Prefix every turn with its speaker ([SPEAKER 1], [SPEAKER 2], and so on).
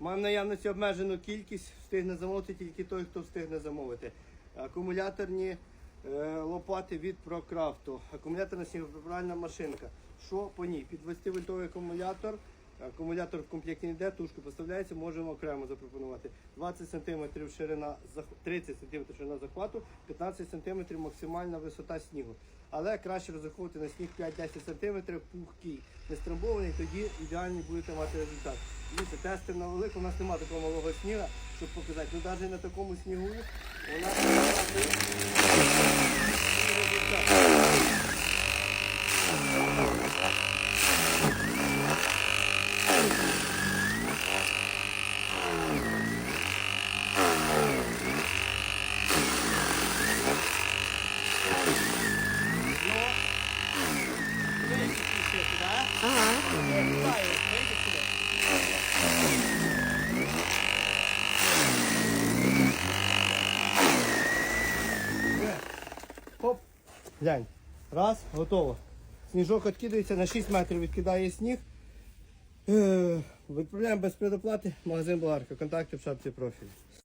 [SPEAKER 1] Маємо наявності обмежену кількість, встигне замовити тільки той, хто встигне замовити. Акумуляторні е, лопати від ProCraft, акумуляторна снігоприбиральна машинка. Що по ній? Під 20 вольтовий акумулятор. Акумулятор в комплекті йде, тушка поставляється, можемо окремо запропонувати. 20 см ширина, зах- 30 см ширина захвату, 15 см максимальна висота снігу. Але краще розраховувати на сніг 5-10 см, пухкий, не страмбований, тоді ідеальний будете мати результат. Дивіться, тести на велику, у нас немає такого малого сніга, щоб показати. Ну навіть на такому снігу у нас показує результат. Глянь. Раз, готово. Сніжок відкидається на 6 метрів, відкидає сніг. Е, Відправляємо без предоплати. Магазин Болгарка. Контакти в шапці профілю.